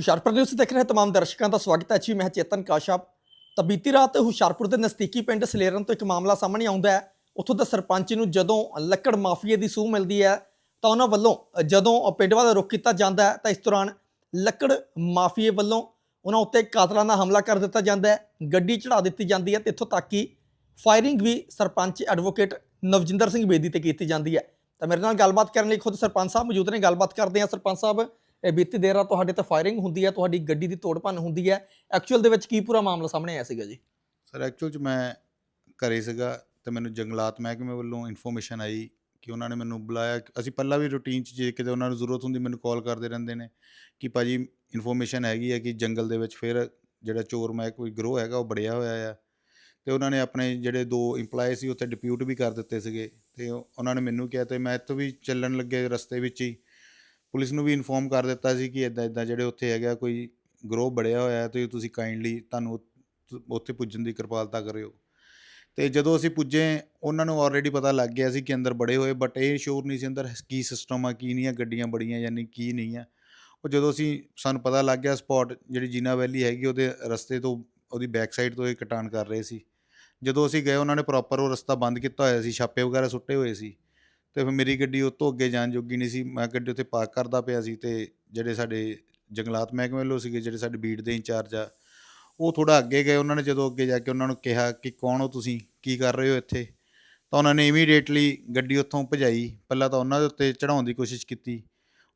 Hoshiarpur news ਦੇਖ ਰਹੇ ਤਮਾਮ ਦਰਸ਼ਕਾਂ ਦਾ ਸਵਾਗਤ ਹੈ ਜੀ। ਮੈਂ ਚੇਤਨ ਕਾਸ਼ਾਪ। ਤਾਂ ਬੀਤੀ ਰਾਤ ਹੁਸ਼ਿਆਰਪੁਰ ਦੇ ਨਜ਼ਦੀਕੀ ਪਿੰਡ ਸਲੇਰਨ ਤੋਂ ਇੱਕ ਮਾਮਲਾ ਸਾਹਮਣੇ ਆਉਂਦਾ ਹੈ। ਉੱਥੋਂ ਦੇ ਸਰਪੰਚ ਨੂੰ ਜਦੋਂ ਲੱਕੜ ਮਾਫੀਏ ਦੀ ਸੂਹ ਮਿਲਦੀ ਹੈ, ਤਾਂ ਉਹਨਾਂ ਵੱਲੋਂ ਜਦੋਂ ਪਿੰਡ ਵਾਲਾ ਰੁਕ ਕੀਤਾ ਜਾਂਦਾ ਹੈ, ਤਾਂ ਇਸ ਦੌਰਾਨ ਲੱਕੜ ਮਾਫੀਏ ਵੱਲੋਂ ਉਹਨਾਂ ਉੱਤੇ ਕਾਤਲਾਂ ਦਾ ਹਮਲਾ ਕਰ ਦਿੱਤਾ ਜਾਂਦਾ ਹੈ। ਗੱਡੀ ਚੜਾ ਦਿੱਤੀ ਜਾਂਦੀ ਹੈ ਤੇ ਇੱਥੋਂ ਤੱਕ ਕਿ ਫਾਇਰਿੰਗ ਵੀ ਸਰਪੰਚ ਐਡਵੋਕੇਟ ਨਵਜਿੰਦਰ ਸਿੰਘ ਬੇਦੀ ਤੇ ਕੀਤੀ ਜਾਂਦੀ ਹੈ। ਤਾਂ ਮੇਰੇ ਨਾਲ ਗੱਲਬਾਤ ਕਰਨ ਲਈ ਖੁਦ ਸਰਪੰਚ ਸਾਹਿਬ ਮੌਜੂਦ ਨੇ। ਗੱਲਬਾਤ ਕਰਦੇ ਹਾਂ ਸਰਪੰਚ ਸਾਹਿਬ ਬੀਤੀ ਦੇਰ ਰਾਤ ਤੁਹਾਡੇ ਤੇ ਫਾਇਰਿੰਗ ਹੁੰਦੀ ਹੈ, ਤੁਹਾਡੀ ਗੱਡੀ ਦੀ ਤੋੜਪੰਨ ਹੁੰਦੀ ਹੈ। ਐਕਚੁਅਲ ਦੇ ਵਿੱਚ ਕੀ ਪੂਰਾ ਮਾਮਲਾ ਸਾਹਮਣੇ ਆਇਆ ਸੀਗਾ ਜੀ? ਸਰ ਐਕਚੁਅਲ ਚ ਮੈਂ ਘਰੇ ਸੀਗਾ ਤੇ ਮੈਨੂੰ ਜੰਗਲਾਤ ਮਹਿਕਮੇ ਵੱਲੋਂ ਇਨਫੋਰਮੇਸ਼ਨ ਆਈ ਕਿ ਉਹਨਾਂ ਨੇ ਮੈਨੂੰ ਬੁਲਾਇਆ। ਅਸੀਂ ਪਹਿਲਾਂ ਵੀ ਰੂਟੀਨ ਚ ਜੇ ਕਿਤੇ ਉਹਨਾਂ ਨੂੰ ਜ਼ਰੂਰਤ ਹੁੰਦੀ ਮੈਨੂੰ ਕਾਲ ਕਰਦੇ ਰਹਿੰਦੇ ਨੇ ਕਿ ਭਾਜੀ ਇਨਫੋਰਮੇਸ਼ਨ ਹੈਗੀ ਹੈ ਕਿ ਜੰਗਲ ਦੇ ਵਿੱਚ ਫਿਰ ਜਿਹੜਾ ਚੋਰ ਮੈਂ ਕੋਈ ਗਰੋਹ ਹੈਗਾ, ਉਹ ਬੜਿਆ ਹੋਇਆ ਆ। ਤੇ ਉਹਨਾਂ ਨੇ ਆਪਣੇ ਜਿਹੜੇ ਦੋ EMPLOYE ਸੀ, ਉੱਥੇ ਡਿਪਿਊਟ ਵੀ ਕਰ ਦਿੱਤੇ ਸੀਗੇ। ਤੇ ਉਹਨਾਂ ਨੇ ਮੈਨੂੰ ਕਿਹਾ ਤੇ ਮੈਂ ਇੱਥੋਂ ਵੀ ਚੱਲਣ ਲੱਗੇ ਰਸਤੇ ਵਿੱਚ ਹੀ ਪੁਲਿਸ ਨੂੰ ਵੀ ਇਨਫੋਰਮ ਕਰ ਦਿੱਤਾ ਸੀ ਕਿ ਇਦਾਂ ਇਦਾਂ ਜਿਹੜੇ ਉੱਥੇ ਹੈਗਾ ਕੋਈ ਗਰੋਹ ਬੜਿਆ ਹੋਇਆ ਹੈ ਤੇ ਤੁਸੀਂ ਕਾਈਂਡਲੀ ਤੁਹਾਨੂੰ ਉੱਥੇ ਪੁੱਜਣ ਦੀ ਕਿਰਪਾਲਤਾ ਕਰਿਓ। ਤੇ ਜਦੋਂ ਅਸੀਂ ਪੁੱਜੇ, ਉਹਨਾਂ ਨੂੰ ਆਲਰੇਡੀ ਪਤਾ ਲੱਗ ਗਿਆ ਸੀ ਕਿ ਅੰਦਰ ਬੜੇ ਹੋਏ ਬਟ ਇਹ ਸ਼ੋਰ ਨਹੀਂ ਸੀ ਅੰਦਰ ਕੀ ਸਿਸਟਮ ਆ, ਕੀ ਨਹੀਂ ਆ, ਗੱਡੀਆਂ ਬੜੀਆਂ ਯਾਨੀ ਕੀ ਨਹੀਂ ਆ। ਉਹ ਜਦੋਂ ਅਸੀਂ, ਸਾਨੂੰ ਪਤਾ ਲੱਗ ਗਿਆ ਸਪੌਟ ਜਿਹੜੀ ਜੀਨਾ ਵੈਲੀ ਹੈਗੀ, ਉਹਦੇ ਰਸਤੇ ਤੋਂ, ਉਹਦੀ ਬੈਕ ਸਾਈਡ ਤੋਂ ਇਹ ਕਟਾਨ ਕਰ ਰਹੇ ਸੀ। ਜਦੋਂ ਅਸੀਂ ਗਏ, ਉਹਨਾਂ ਨੇ ਪ੍ਰੋਪਰ ਉਹ ਰਸਤਾ ਬੰਦ ਕੀਤਾ ਹੋਇਆ ਸੀ, ਛਾਪੇ ਵਗੈਰਾ ਸੁੱਟੇ ਹੋਏ ਸੀ। ਤੇ ਫਿਰ ਮੇਰੀ ਗੱਡੀ ਉਹ ਅੱਗੇ ਜਾਣ ਜੋਗੀ ਨਹੀਂ ਸੀ। ਮੈਂ ਗੱਡੀ ਉੱਥੇ ਪਾਰਕ ਕਰਦਾ ਪਿਆ ਸੀ ਤੇ ਜਿਹੜੇ ਸਾਡੇ ਜੰਗਲਾਤ ਮਹਿਕਮੇ ਵੱਲੋਂ ਸੀਗੇ, ਜਿਹੜੇ ਸਾਡੇ ਬੀਟ ਦੇ ਇੰਚਾਰਜ ਆ, ਉਹ ਥੋੜਾ ਅੱਗੇ ਗਏ। ਉਹਨਾਂ ਨੇ ਜਦੋਂ ਅੱਗੇ ਜਾ ਕੇ ਉਹਨਾਂ ਨੂੰ ਕਿਹਾ ਕਿ ਕੌਣ ਹੋ ਤੁਸੀਂ? ਕੀ ਕਰ ਰਹੇ ਹੋ ਇੱਥੇ? ਤਾਂ ਉਹਨਾਂ ਨੇ ਇਮੀਡੀਏਟਲੀ ਗੱਡੀ ਉੱਥੋਂ ਭਜਾਈ। ਪਹਿਲਾਂ ਤਾਂ ਉਹਨਾਂ ਦੇ ਉੱਤੇ ਚੜਾਉਣ ਦੀ ਕੋਸ਼ਿਸ਼ ਕੀਤੀ।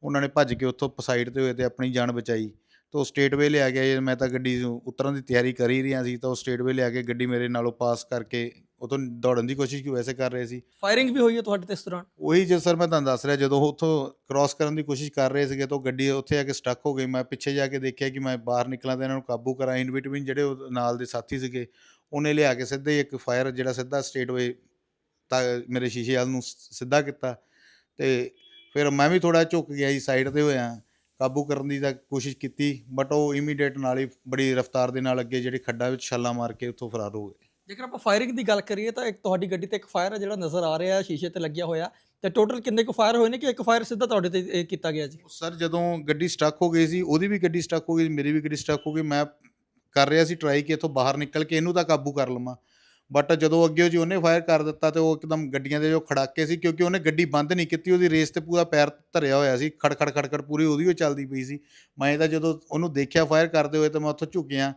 ਉਹਨਾਂ ਨੇ ਭੱਜ ਕੇ ਉੱਥੋਂ ਸਾਈਡ ਤੇ ਹੋਏ ਤੇ ਆਪਣੀ ਜਾਨ ਬਚਾਈ। ਤਾਂ ਉਹ ਸਟੇਟਵੇ ਲਿਆ ਗਿਆ। ਜੇ ਮੈਂ ਤਾਂ ਗੱਡੀ ਉਤਰਨ ਦੀ ਤਿਆਰੀ ਕਰ ਹੀ ਰਿਹਾ ਸੀ, ਤਾਂ ਉਹ ਸਟੇਟਵੇ ਲਿਆ ਕੇ ਗੱਡੀ ਮੇਰੇ ਨਾਲੋਂ ਪਾਸ ਕਰਕੇ ਉਤੋਂ ਦੌੜਨ ਦੀ ਕੋਸ਼ਿਸ਼ ਕਿ ਵੈਸੇ ਕਰ ਰਹੇ ਸੀ? ਫਾਇਰਿੰਗ ਵੀ ਹੋਈ ਹੈ ਤੁਹਾਡੇ ਤੇ ਇਸ ਦੌਰਾਨ? ਉਹੀ ਜੇ ਸਰ ਮੈਂ ਤੁਹਾਨੂੰ ਦੱਸ ਰਿਹਾ ਜਦੋਂ ਉਹ ਉੱਥੋਂ ਕ੍ਰਾਸ ਕਰਨ ਦੀ ਕੋਸ਼ਿਸ਼ ਕਰ ਰਹੇ ਸੀਗੇ ਤਾਂ ਉਹ ਗੱਡੀ ਉੱਥੇ ਆ ਕੇ ਸਟਕ ਹੋ ਗਈ। ਮੈਂ ਪਿੱਛੇ ਜਾ ਕੇ ਦੇਖਿਆ ਕਿ ਮੈਂ ਬਾਹਰ ਨਿਕਲਾਂ ਤੇ ਇਹਨਾਂ ਨੂੰ ਕਾਬੂ ਕਰਾਂ। ਇਨ ਬਿਟਵੀਨ ਜਿਹੜੇ ਉਹ ਨਾਲ ਦੇ ਸਾਥੀ ਸੀਗੇ ਉਹਨੇ ਲਿਆ ਕੇ ਸਿੱਧੇ ਹੀ ਇੱਕ ਫਾਇਰ ਜਿਹੜਾ ਸਿੱਧਾ ਸਟੇਟਵੇ ਤਾਂ ਮੇਰੇ ਸ਼ੀਸ਼ੇ ਵੱਲ ਨੂੰ ਸਿੱਧਾ ਕੀਤਾ ਤੇ ਫਿਰ ਮੈਂ ਵੀ ਥੋੜਾ ਝੁਕ ਗਿਆ ਜੀ ਸਾਈਡ ਤੇ ਹੋਇਆ। ਕਾਬੂ ਕਰਨ ਦੀ ਤਾਂ ਕੋਸ਼ਿਸ਼ ਕੀਤੀ ਬਟ ਉਹ ਇਮੀਡੀਏਟ ਨਾਲ ਹੀ ਬੜੀ ਰਫ਼ਤਾਰ ਦੇ ਨਾਲ ਅੱਗੇ ਜਿਹੜੇ ਖੱਡਾ ਵਿੱਚ ਛਾਲਾਂ ਮਾਰ ਕੇ ਉੱਥੋਂ ਫਰਾਰ ਹੋ ਗਏ। ਜੇਕਰ ਆਪਾਂ ਫਾਇਰਿੰਗ ਦੀ ਗੱਲ ਕਰੀਏ ਤਾਂ ਇੱਕ ਤੁਹਾਡੀ ਗੱਡੀ ਤੇ ਇੱਕ ਫਾਇਰ ਹੈ ਜਿਹੜਾ ਨਜ਼ਰ ਆ ਰਿਹਾ ਹੈ ਸ਼ੀਸ਼ੇ ਤੇ ਲੱਗਿਆ ਹੋਇਆ। ਤੇ ਟੋਟਲ ਕਿੰਨੇ ਕੁ ਫਾਇਰ ਹੋਏ ਨੇ ਕਿ ਇੱਕ ਫਾਇਰ ਸਿੱਧਾ ਤੁਹਾਡੇ ਤੇ, ਇਹ ਕੀਤਾ ਗਿਆ ਜੀ? ਸਰ, ਜਦੋਂ ਗੱਡੀ ਸਟਕ ਹੋ ਗਈ ਸੀ, ਉਹਦੀ ਵੀ ਗੱਡੀ ਸਟਕ ਹੋ ਗਈ ਮੇਰੀ ਵੀ ਗੱਡੀ ਸਟਕ ਹੋ ਗਈ। ਮੈਂ ਕਰ ਰਿਹਾ ਸੀ ਟਰਾਈ ਕਿ ਇੱਥੋਂ ਬਾਹਰ ਨਿਕਲ ਕੇ ਇਹਨੂੰ ਤਾਂ ਕਾਬੂ ਕਰ ਲਵਾਂ। ਬਟ ਜਦੋਂ ਅੱਗੇ ਜੀ ਉਹਨੇ ਫਾਇਰ ਕਰ ਦਿੱਤਾ ਤੇ ਉਹ ਇੱਕਦਮ ਗੱਡੀਆਂ ਦੇ ਜੋ ਖੜਾਕੇ ਸੀ, ਕਿਉਂਕਿ ਉਹਨੇ ਗੱਡੀ ਬੰਦ ਨਹੀਂ ਕੀਤੀ, ਉਹਦੀ ਰੇਸ ਤੇ ਪੂਰਾ ਪੈਰ ਧਰਿਆ ਹੋਇਆ ਸੀ। ਖੜ ਖੜ ਖੜ ਖੜ ਪੂਰੀ ਉਹਦੀ ਉਹ ਚੱਲਦੀ ਪਈ ਸੀ। ਮੈਂ ਤਾਂ ਜਦੋਂ ਉਹਨੂੰ ਦੇਖਿਆ ਫਾਇਰ ਕਰਦੇ ਹੋਏ ਤਾਂ ਮੈਂ ਉੱਥੋਂ ਝੁਕਿਆ।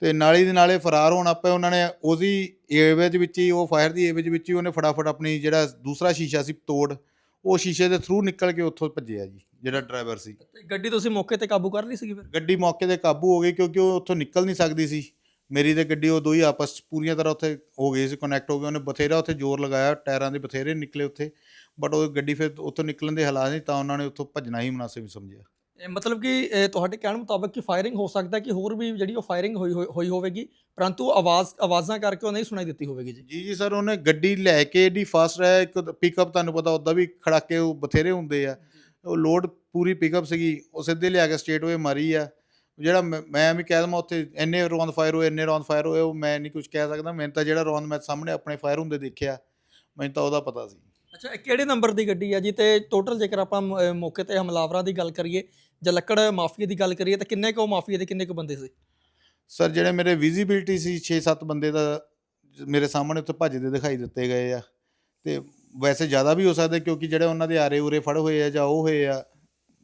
ਤੇ ਨਾਲੀ ਦੇ ਨਾਲੇ ਫਰਾਰ ਹੋਣ ਆਪੇ ਉਹਨਾਂ ਨੇ ਉਹਦੀ ਏਵੇਜ ਵਿੱਚ ਹੀ ਉਹ ਫਾਇਰ ਦੀ ਏਵੇਜ ਵਿੱਚ ਹੀ ਉਹਨੇ ਫਟਾਫਟ ਆਪਣੀ ਜਿਹੜਾ ਦੂਸਰਾ ਸ਼ੀਸ਼ਾ ਸੀ ਤੋੜ ਉਹ ਸ਼ੀਸ਼ੇ ਦੇ ਥਰੂ ਨਿਕਲ ਕੇ ਉੱਥੋਂ ਭੱਜਿਆ ਜੀ ਜਿਹੜਾ ਡਰਾਈਵਰ ਸੀ। ਤੇ ਗੱਡੀ ਤੁਸੀਂ ਮੌਕੇ ਤੇ ਕਾਬੂ ਕਰ ਲਈ ਸੀਗੀ ਫਿਰ? ਗੱਡੀ ਮੌਕੇ ਤੇ ਕਾਬੂ ਹੋ ਗਈ ਕਿਉਂਕਿ ਉਹ ਉੱਥੋਂ ਨਿਕਲ ਨਹੀਂ ਸਕਦੀ ਸੀ। ਮੇਰੀ ਤੇ ਗੱਡੀ ਉਹ ਦੋ ਹੀ ਆਪਸ 'ਚ ਪੂਰੀਆਂ ਤਰ੍ਹਾਂ ਉੱਥੇ ਹੋ ਗਈ ਸੀ ਕਨੈਕਟ ਹੋ ਗਏ ਉਹਨੇ ਬਥੇਰਾ ਉੱਥੇ ਜ਼ੋਰ ਲਗਾਇਆ ਟਾਇਰਾਂ ਦੇ ਬਥੇਰੇ ਨਿਕਲੇ ਉੱਥੇ ਬਟ ਉਹ ਗੱਡੀ ਫਿਰ ਉੱਥੋਂ ਨਿਕਲਣ ਦੇ ਹਾਲਾਤ ਨਹੀਂ ਤਾਂ ਉਹਨਾਂ ਨੇ ਉੱਥੋਂ ਭੱਜਣਾ ਹੀ ਮੁਨਾਸਿਬ ਸਮਝਿਆ। ਮਤਲਬ ਕਿ ਤੁਹਾਡੇ ਕਹਿਣ ਮੁਤਾਬਕ ਕਿ ਫਾਇਰਿੰਗ ਹੋ ਸਕਦਾ ਕਿ ਹੋਰ ਵੀ ਜਿਹੜੀ ਉਹ ਫਾਇਰਿੰਗ ਹੋਈ ਹੋਈ- ਹੋਵੇਗੀ? ਪਰੰਤੂ ਆਵਾਜ਼ ਆਵਾਜ਼ਾਂ ਕਰਕੇ ਉਹ ਨਹੀਂ ਸੁਣਾਈ ਦਿੱਤੀ ਹੋਵੇਗੀ ਜੀ। ਜੀ ਜੀ ਸਰ ਉਹਨੇ ਗੱਡੀ ਲੈ ਕੇ ਏਡੀ ਫਾਸਟ ਰਿਹਾ ਇੱਕ ਪਿਕਅਪ ਤੁਹਾਨੂੰ ਪਤਾ ਉੱਦਾਂ ਵੀ ਖੜਾਕੇ ਉਹ ਬਥੇਰੇ ਹੁੰਦੇ ਆ। ਉਹ ਲੋਡ ਪੂਰੀ ਪਿਕਅਪ ਸੀਗੀ ਉਹ ਸਿੱਧੇ ਲਿਆ ਕੇ ਸਟੇਟ ਵੇ ਮਾਰੀ ਆ। ਜਿਹੜਾ ਮੈਂ ਵੀ ਕਹਿ ਦਵਾਂ ਉੱਥੇ ਇੰਨੇ ਰੌਂਦ ਫਾਇਰ ਹੋਏ ਇੰਨੇ ਰੌਂਦ ਫਾਇਰ ਹੋਏ ਉਹ ਮੈਂ ਨਹੀਂ ਕੁਝ ਕਹਿ ਸਕਦਾ। ਮੈਨੂੰ ਤਾਂ ਜਿਹੜਾ ਰੌਂਦ ਮੈਂ ਸਾਹਮਣੇ ਆਪਣੇ ਫਾਇਰ ਹੁੰਦੇ ਦੇਖਿਆ ਮੈਨੂੰ ਤਾਂ ਉਹਦਾ ਪਤਾ ਸੀ। ਅੱਛਾ ਇਹ ਕਿਹੜੇ ਨੰਬਰ ਦੀ ਗੱਡੀ ਹੈ ਜੀ? ਤੇ ਟੋਟਲ ਜੇਕਰ ਆਪਾਂ ਮੌਕੇ ਤੇ ਹਮਲਾਵਰਾਂ ਦੀ ਗੱਲ ਕਰੀਏ ਜਾਂ ਲੱਕੜ ਮਾਫੀਆ ਦੀ ਗੱਲ ਕਰੀਏ ਤਾਂ ਕਿੰਨੇ ਕੁ ਮਾਫੀਆ ਦੇ ਕਿੰਨੇ ਕੁ ਬੰਦੇ ਸੀ? ਸਰ, ਜਿਹੜੇ ਮੇਰੇ ਵਿਜ਼ਿਬਿਲਟੀ ਸੀ 6-7 ਬੰਦੇ ਦਾ ਮੇਰੇ ਸਾਹਮਣੇ ਉੱਥੇ ਭੱਜਦੇ ਦਿਖਾਈ ਦਿੱਤੇ ਗਏ ਆ। ਤੇ ਵੈਸੇ ਜ਼ਿਆਦਾ ਵੀ ਹੋ ਸਕਦਾ ਕਿਉਂਕਿ ਜਿਹੜੇ ਉਹਨਾਂ ਦੇ ਆਰੇ ਉਰੇ ਫੜ ਹੋਏ ਆ ਜਾਂ ਉਹ ਹੋਏ ਆ,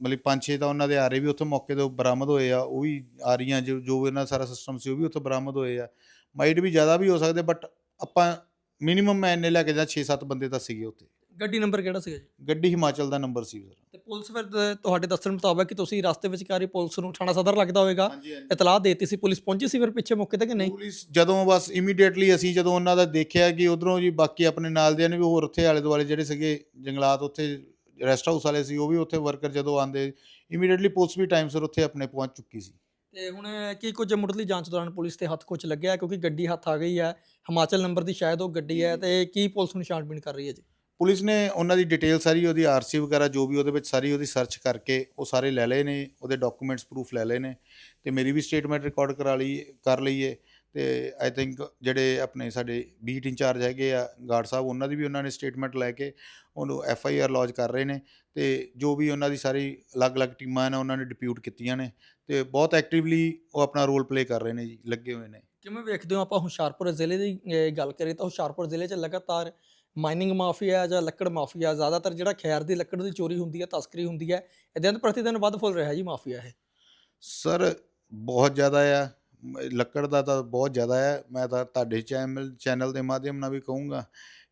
ਮਤਲਬ ਪੰਜ ਛੇ ਤਾਂ ਉਹਨਾਂ ਦੇ ਆਰੇ ਵੀ ਉੱਥੇ ਮੌਕੇ ਤੋਂ ਬਰਾਮਦ ਹੋਏ ਆ, ਉਹ ਵੀ ਆ ਰਹੀਆਂ ਜੋ ਜੋ ਇਹਨਾਂ ਸਾਰਾ ਸਿਸਟਮ ਸੀ, ਉਹ ਵੀ ਉੱਥੇ ਬਰਾਮਦ ਹੋਏ ਆ। ਮਾਈਟ ਵੀ ਜ਼ਿਆਦਾ ਵੀ ਹੋ ਸਕਦੇ ਬਟ ਆਪਾਂ ਮਿਨੀਮਮ ਮੈਂ ਇੰਨੇ ਲੈ ਕੇ ਜਾਂ 6-7 ਬੰਦੇ ਤਾਂ ਸੀਗੇ ਉੱਥੇ। ਗੱਡੀ ਨੰਬਰ ਕਿਹੜਾ ਸੀਗਾ ਜੀ? ਗੱਡੀ ਹਿਮਾਚਲ ਦਾ ਨੰਬਰ ਸੀ ਸਰ। ਤੇ ਪੁਲਿਸ ਫਿਰ ਤ- ਤੁਹਾਡੇ ਦੱਸਣ ਮੁਤਾਬਕ ਕਿ ਤੁਸੀਂ ਰਸਤੇ ਵਿੱਚ ਕਾਰੀ ਪੁਲਿਸ ਨੂੰ ਥਾਣਾ ਸਦਰ ਲੱਗਦਾ ਹੋਵੇਗਾ। ਹਾਂਜੀ ਇਤਲਾਹ ਦੇਤੀ ਸੀ ਪੁਲਿਸ ਪਹੁੰਚੀ ਸੀ ਫਿਰ ਪਿੱਛੇ ਮੌਕੇ ਤੇ ਕਿ ਨਹੀਂ? ਪੁਲਿਸ ਜਦੋਂ ਬਸ ਇਮੀਡੀਏਟਲੀ ਅਸੀਂ ਜਦੋਂ ਉਹਨਾਂ ਦਾ ਦੇਖਿਆ ਕਿ ਉਧਰੋਂ ਜੀ ਬਾਕੀ ਆਪਣੇ ਨਾਲ ਦੇ ਨੇ ਵੀ ਹੋਰ ਉੱਥੇ ਆਲੇ ਦੁਆਲੇ ਜਿਹੜੇ ਸੀਗੇ ਜੰਗਲਾਤ ਉੱਥੇ ਰੈਸਟ ਹਾਊਸ ਵਾਲੇ ਸੀ ਉਹ ਵੀ ਉੱਥੇ ਵਰਕਰ ਜਦੋਂ ਆਂਦੇ ਇਮੀਡੀਏਟਲੀ ਪੁਲਿਸ ਵੀ ਟਾਈਮ ਸਿਰ ਉੱਥੇ ਆਪਣੇ ਪਹੁੰਚ ਚੁੱਕੀ ਸੀ। ਤੇ ਹੁਣ ਕੀ ਕੁਝ ਮੁੱਢਲੀ ਜਾਂਚ ਦੌਰਾਨ ਪੁਲਿਸ ਤੇ ਹੱਥ ਕੁਝ ਲੱਗਿਆ? ਕਿਉਂਕਿ ਗੱਡੀ ਹੱਥ ਆ ਗਈ ਹੈ ਹਿਮਾਚਲ ਨੰਬਰ ਦੀ ਸ਼ਾਇਦ ਉਹ ਗੱਡੀ ਹੈ ਤੇ ਕੀ ਪੁਲਿਸ ਨੂੰ ਛਾਣਬੀਣ ਕਰ ਰਹੀ ਹੈ ਜੀ? ਪੁਲਿਸ ਨੇ ਉਹਨਾਂ ਦੀ ਡਿਟੇਲ ਸਾਰੀ ਉਹਦੀ ਆਰਸੀ ਵਗੈਰਾ ਜੋ ਵੀ ਉਹਦੇ ਵਿੱਚ ਸਾਰੀ ਉਹਦੀ ਸਰਚ ਕਰਕੇ ਉਹ ਸਾਰੇ ਲੈ ਲਏ ਨੇ, ਉਹਦੇ ਡਾਕੂਮੈਂਟਸ ਪ੍ਰੂਫ ਲੈ ਲਏ ਨੇ ਤੇ ਮੇਰੀ ਵੀ ਸਟੇਟਮੈਂਟ ਰਿਕਾਰਡ ਕਰਾ ਲਈ, ਕਰ ਲਈਏ ਹੈ ਤੇ ਆਈ ਥਿੰਕ ਜਿਹੜੇ ਆਪਣੇ ਸਾਡੇ ਬੀਟ ਇੰਚਾਰਜ ਹੈਗੇ ਆ, ਗਾਰਡ ਸਾਹਿਬ, ਉਹਨਾਂ ਦੀ ਵੀ ਉਹਨਾਂ ਨੇ ਸਟੇਟਮੈਂਟ ਲੈ ਕੇ ਉਹਨੂੰ ਐਫ ਆਈ ਆਰ ਲੌਜ ਕਰ ਰਹੇ ਨੇ ਤੇ ਜੋ ਵੀ ਉਹਨਾਂ ਦੀ ਸਾਰੀ ਅਲੱਗ-ਅਲੱਗ ਟੀਮਾਂ ਨੇ, ਉਹਨਾਂ ਨੇ ਡਿਪਿਊਟ ਕੀਤੀਆਂ ਨੇ ਤੇ ਬਹੁਤ ਐਕਟਿਵਲੀ ਉਹ ਆਪਣਾ ਰੋਲ ਪਲੇ ਕਰ ਰਹੇ ਨੇ ਜੀ, ਲੱਗੇ ਹੋਏ ਨੇ। ਕਿਵੇਂ ਵੇਖਦੇ ਹੋ ਆਪਾਂ ਹੁਸ਼ਿਆਰਪੁਰ ਜ਼ਿਲ੍ਹੇ ਦੀ ਗੱਲ ਕਰੀਏ ਤਾਂ ਹੁਸ਼ਿਆਰਪੁਰ ਜ਼ਿਲ੍ਹੇ 'ਚ ਲਗਾਤਾਰ ਮਾਈਨਿੰਗ ਮਾਫੀਆ ਜਾਂ ਲੱਕੜ ਮਾਫੀਆ, ਜ਼ਿਆਦਾਤਰ ਜਿਹੜਾ ਖੈਰ ਦੀ ਲੱਕੜ ਦੀ ਚੋਰੀ ਹੁੰਦੀ ਹੈ, ਤਸਕਰੀ ਹੁੰਦੀ ਹੈ ਇਹ ਦਿਨ ਪ੍ਰਤੀ ਦਿਨ ਵੱਧ ਫੁੱਲ ਰਿਹਾ ਜੀ ਮਾਫੀਆ ਇਹ। ਸਰ, ਬਹੁਤ ਜ਼ਿਆਦਾ ਆ, ਲੱਕੜ ਦਾ ਤਾਂ ਬਹੁਤ ਜ਼ਿਆਦਾ ਹੈ ਮੈਂ ਤਾਂ ਤੁਹਾਡੇ ਚੈਨਲ ਚੈਨਲ ਦੇ ਮਾਧਿਅਮ ਨਾਲ ਵੀ ਕਹੂੰਗਾ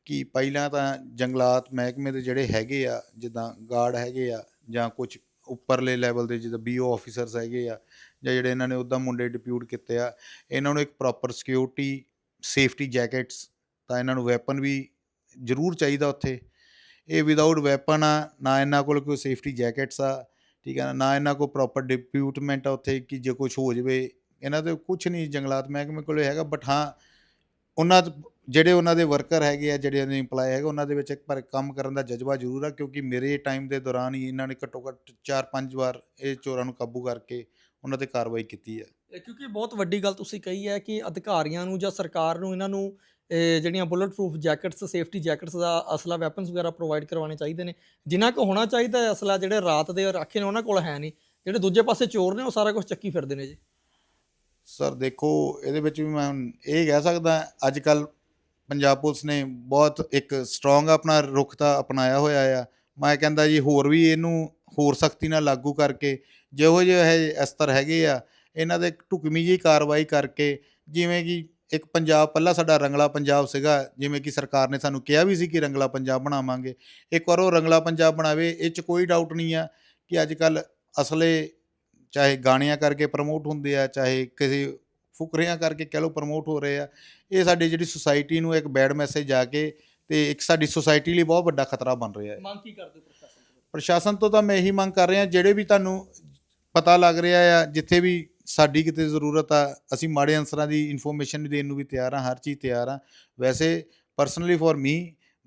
ਕਿ ਪਹਿਲਾਂ ਤਾਂ ਜੰਗਲਾਤ ਮਹਿਕਮੇ ਦੇ ਜਿਹੜੇ ਹੈਗੇ ਆ, ਜਿੱਦਾਂ ਗਾਰਡ ਹੈਗੇ ਆ, ਜਾਂ ਕੁਝ ਉੱਪਰਲੇ ਲੈਵਲ ਦੇ ਜਿੱਦਾਂ ਬੀਓ ਆਫੀਸਰਸ ਹੈਗੇ ਆ, ਜਾਂ ਜਿਹੜੇ ਇਹਨਾਂ ਨੇ ਉੱਦਾਂ ਮੁੰਡੇ ਡਿਪਿਊਟ ਕੀਤੇ ਆ, ਇਹਨਾਂ ਨੂੰ ਇੱਕ ਪ੍ਰੋਪਰ ਸਿਕਿਉਰਿਟੀ ਸੇਫਟੀ ਜੈਕਟਸ ਤਾਂ ਇਹਨਾਂ ਨੂੰ ਵੈਪਨ ਵੀ ਜ਼ਰੂਰ ਚਾਹੀਦਾ ਉੱਥੇ। ਇਹ ਵਿਦਆਊਟ ਵੈਪਨ ਆ, ਨਾ ਇਹਨਾਂ ਕੋਲ ਕੋਈ ਸੇਫਟੀ ਜੈਕਟਸ ਆ, ਠੀਕ ਹੈ ਨਾ ਇਹਨਾਂ ਕੋਲ ਪ੍ਰੋਪਰ ਡਿਪਿਊਟਮੈਂਟ ਆ ਉੱਥੇ ਕਿ ਜੇ ਕੁਝ ਹੋ ਜਾਵੇ। ਇਹਨਾਂ ਦੇ ਕੁਝ ਨਹੀਂ ਜੰਗਲਾਤ ਮਹਿਕਮੇ ਕੋਲੇ ਹੈਗਾ ਬਟ ਹਾਂ, ਉਹਨਾਂ ਜਿਹੜੇ ਉਹਨਾਂ ਦੇ ਵਰਕਰ ਹੈਗੇ ਆ, ਜਿਹੜੇ ਉਹਨਾਂ EMPLOYE ਹੈਗੇ, ਉਹਨਾਂ ਦੇ ਵਿੱਚ ਇੱਕ ਪਰ ਕੰਮ ਕਰਨ ਦਾ ਜਜ਼ਬਾ ਜ਼ਰੂਰ ਆ, ਕਿਉਂਕਿ ਮੇਰੇ ਟਾਈਮ ਦੇ ਦੌਰਾਨ ਹੀ ਇਹਨਾਂ ਨੇ ਘੱਟੋ ਘੱਟ 4-5 ਵਾਰ ਇਹ ਚੋਰਾਂ ਨੂੰ ਕਾਬੂ ਕਰਕੇ ਉਹਨਾਂ ਤੇ ਕਾਰਵਾਈ ਕੀਤੀ ਹੈ ਕਿਉਂਕਿ ਬਹੁਤ ਵੱਡੀ ਗੱਲ ਤੁਸੀਂ ਕਹੀ ਹੈ ਕਿ ਅਧਿਕਾਰੀਆਂ ਨੂੰ ਜਾਂ ਸਰਕਾਰ ਨੂੰ ਇਹਨਾਂ ਨੂੰ ਜਿਹੜੀਆਂ bullet proof jackets safety jackets ਦਾ ਅਸਲਾ ਵੈਪਨਸ ਵਗੈਰਾ ਪ੍ਰੋਵਾਈਡ ਕਰਵਾਉਣੇ ਚਾਹੀਦੇ ਨੇ। ਜਿਨ੍ਹਾਂ ਕੋ ਹੋਣਾ ਚਾਹੀਦਾ ਹੈ ਅਸਲਾ, ਜਿਹੜੇ ਰਾਤ ਦੇ ਰਾਖੇ ਨੇ ਉਹਨਾਂ ਕੋਲ ਹੈ ਨਹੀਂ। ਜਿਹੜੇ ਦੂਜੇ ਪਾਸੇ ਚੋਰ ਨੇ, ਉਹ ਸਾਰਾ ਕੁਝ ਚੱਕੀ ਫਿਰਦੇ ਨੇ ਜੀ। ਸਰ ਦੇਖੋ, ਇਹਦੇ ਵਿੱਚ ਵੀ ਮੈਂ ਇਹ ਕਹਿ ਸਕਦਾ ਅੱਜ ਕੱਲ ਪੰਜਾਬ ਪੁਲਿਸ ਨੇ ਬਹੁਤ ਇੱਕ ਸਟਰੋਂਗ ਆਪਣਾ ਰੁਖ ਤਾਂ ਅਪਣਾਇਆ ਹੋਇਆ ਆ। ਮੈਂ ਕਹਿੰਦਾ ਜੀ, ਹੋਰ ਵੀ ਇਹਨੂੰ ਹੋਰ ਸਖਤੀ ਨਾਲ ਲਾਗੂ ਕਰਕੇ, ਜਿਹੋ ਜਿਹੇ ਇਹ ਅਸਤਰ ਹੈਗੇ ਆ, ਇਹਨਾਂ ਦੇ ਢੁਕਵੀਂ ਜਿਹੀ ਕਾਰਵਾਈ ਕਰਕੇ, ਜਿਵੇਂ ਕਿ ਇੱਕ ਪੰਜਾਬ ਪਹਿਲਾਂ ਸਾਡਾ ਰੰਗਲਾ ਪੰਜਾਬ ਸੀਗਾ ਜਿਵੇਂ ਕਿ ਸਰਕਾਰ ਨੇ ਸਾਨੂੰ ਕਿਹਾ ਵੀ ਸੀ ਕਿ ਰੰਗਲਾ ਪੰਜਾਬ ਬਣਾਵਾਂਗੇ। ਇੱਕ ਵਾਰ ਉਹ ਰੰਗਲਾ ਪੰਜਾਬ ਬਣਾਵੇ ਇਹ 'ਚ ਕੋਈ ਡਾਊਟ ਨਹੀਂ ਆ ਕਿ ਅੱਜ ਕੱਲ ਅਸਲੇ ਚਾਹੇ ਗਾਣਿਆਂ ਕਰਕੇ ਪ੍ਰਮੋਟ ਹੁੰਦੇ ਆ ਚਾਹੇ ਕਿਸੇ ਫੁਕਰਿਆਂ ਕਰਕੇ ਕਹਿ ਲਓ ਪ੍ਰਮੋਟ ਹੋ ਰਹੇ ਆ ਇਹ ਸਾਡੀ ਜਿਹੜੀ ਸੁਸਾਇਟੀ ਨੂੰ ਇੱਕ ਬੈਡ ਮੈਸੇਜ ਜਾ ਕੇ ਤੇ ਇੱਕ ਸਾਡੀ ਸੁਸਾਇਟੀ ਲਈ ਬਹੁਤ ਵੱਡਾ ਖਤਰਾ ਬਣ ਰਿਹਾ ਹੈ। ਮੰਗ ਕੀ ਕਰਦੇ ਪ੍ਰਸ਼ਾਸਨ ਤੋਂ? ਪ੍ਰਸ਼ਾਸਨ ਤੋਂ ਤਾਂ ਮੈਂ ਇਹੀ ਮੰਗ ਕਰ ਰਿਹਾ ਜਿਹੜੇ ਵੀ ਤੁਹਾਨੂੰ ਪਤਾ ਲੱਗ ਰਿਹਾ ਆ ਜਿੱਥੇ ਵੀ ਸਾਡੀ ਕਿਤੇ ਜ਼ਰੂਰਤ ਆ, ਅਸੀਂ ਮਾੜੇ ਅਨਸਰਾਂ ਦੀ ਇਨਫੋਰਮੇਸ਼ਨ ਵੀ ਦੇਣ ਨੂੰ ਵੀ ਤਿਆਰ ਆ, ਹਰ ਚੀਜ਼ ਤਿਆਰ ਆ। ਵੈਸੇ ਪਰਸਨਲੀ ਫॉर ਮੀ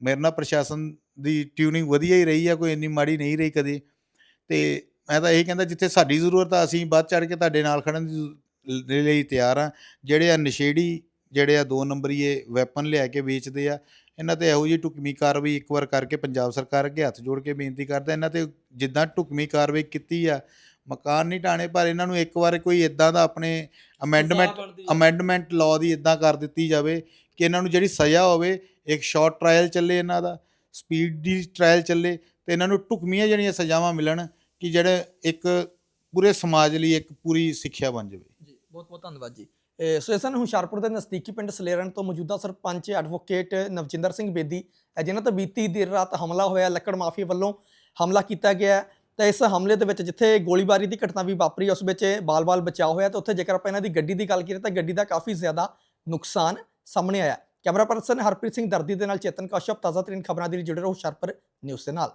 ਮੇਰੇ ਨਾਲ ਪ੍ਰਸ਼ਾਸਨ ਦੀ ਟਿਊਨਿੰਗ ਵਧੀਆ ਹੀ ਰਹੀ ਆ, ਕੋਈ ਇੰਨੀ ਮਾੜੀ ਨਹੀਂ ਰਹੀ ਕਦੇ। ਤੇ ਮੈਂ ਤਾਂ ਇਹ ਕਹਿੰਦਾ, ਜਿੱਥੇ ਸਾਡੀ ਜ਼ਰੂਰਤ ਆ, ਅਸੀਂ ਵੱਧ ਚੜ ਕੇ ਤੁਹਾਡੇ ਨਾਲ ਖੜਨ ਦੇ ਲਈ ਤਿਆਰ ਆ। ਜਿਹੜੇ ਆ ਨਸ਼ੇੜੀ, ਜਿਹੜੇ ਆ ਦੋ ਨੰਬਰੀਏ ਵੈਪਨ ਲਿਆ ਕੇ ਵੇਚਦੇ ਆ, ਇਹਨਾਂ ਤੇ ਇਹੋ ਜਿਹੀ ਢੁਕਵੀਂ ਕਾਰਵਾਈ ਇੱਕ ਵਾਰ ਕਰਕੇ ਪੰਜਾਬ ਸਰਕਾਰ ਅੱਗੇ ਹੱਥ ਜੋੜ ਕੇ ਬੇਨਤੀ ਕਰਦਾ, ਇਹਨਾਂ ਤੇ ਜਿੱਦਾਂ ਢੁਕਵੀਂ ਕਾਰਵਾਈ ਕੀਤੀ ਆ ਮਕਾਨ ਨਹੀਂ ਢਾਣੇ ਪਰ ਇਹਨਾਂ ਨੂੰ ਇੱਕ ਵਾਰ ਕੋਈ ਇਦਾਂ ਦਾ ਆਪਣੇ ਅਮੈਂਡਮੈਂਟ ਅਮੈਂਡਮੈਂਟ ਲਾਅ ਦੀ ਇਦਾਂ ਕਰ ਦਿੱਤੀ ਜਾਵੇ ਕਿ ਇਹਨਾਂ ਨੂੰ ਜਿਹੜੀ ਸਜ਼ਾ ਹੋਵੇ ਇੱਕ ਸ਼ਾਰਟ ਟ੍ਰਾਇਲ ਚੱਲੇ ਇਹਨਾਂ ਦਾ ਸਪੀਡ ਦੀ ਟ੍ਰਾਇਲ ਚੱਲੇ ਤੇ ਇਹਨਾਂ ਨੂੰ ਢੁਕਵੀਆਂ ਜਿਹੜੀਆਂ ਸਜ਼ਾਵਾਂ ਮਿਲਣ ਕਿ ਜਿਹੜੇ ਇੱਕ ਪੂਰੇ ਸਮਾਜ ਲਈ ਇੱਕ ਪੂਰੀ ਸਿੱਖਿਆ ਬਣ ਜਾਵੇ ਜੀ ਬਹੁਤ ਬਹੁਤ ਧੰਨਵਾਦ ਜੀ ਸੋ ਇਸ ਸਨ ਹੁਸ਼ਿਆਰਪੁਰ ਦੇ ਨਜ਼ਦੀਕੀ ਪਿੰਡ ਸਲੇਰਨ ਤੋਂ ਮੌਜੂਦਾ ਸਰਪੰਚ ਐਡਵੋਕੇਟ ਨਵਜਿੰਦਰ ਸਿੰਘ ਬੇਦੀ ਜਿਨ੍ਹਾਂ ਤੇ ਬੀਤੀ ਦੇਰ ਰਾਤ ਹਮਲਾ ਹੋਇਆ ਲੱਕੜ ਮਾਫੀਆ ਵੱਲੋਂ ਹਮਲਾ ਕੀਤਾ ਗਿਆ ਹੈ। ਤਾਂ ਇਸ ਹਮਲੇ ਦੇ ਵਿੱਚ ਜਿੱਥੇ ਗੋਲੀਬਾਰੀ ਦੀ ਘਟਨਾ ਵੀ ਵਾਪਰੀ, ਉਸ ਵਿੱਚ ਬਾਲ-ਬਾਲ ਬਚਾਅ ਹੋਇਆ ਤੇ ਉੱਥੇ ਜੇਕਰ ਆਪਾਂ ਇਹਨਾਂ ਦੀ ਗੱਡੀ ਦੀ ਗੱਲ ਕਰੀਏ ਤਾਂ ਗੱਡੀ ਦਾ ਕਾਫੀ ਜ਼ਿਆਦਾ ਨੁਕਸਾਨ ਸਾਹਮਣੇ ਆਇਆ। ਕੈਮਰਾ ਪਰਸਨ ਹਰਪ੍ਰੀਤ ਸਿੰਘ ਦਰਦੀ ਦੇ ਨਾਲ ਚੇਤਨ ਕਸ਼ਪ ਤਾਜ਼ਾ ਤਰੀਨ ਖਬਰਾਂ ਦੇ ਲਈ ਜੁੜੇ ਰਹੋ ਹੁਸ਼ਿਆਰਪੁਰ ਨਿਊਜ਼ ਦੇ ਨਾਲ।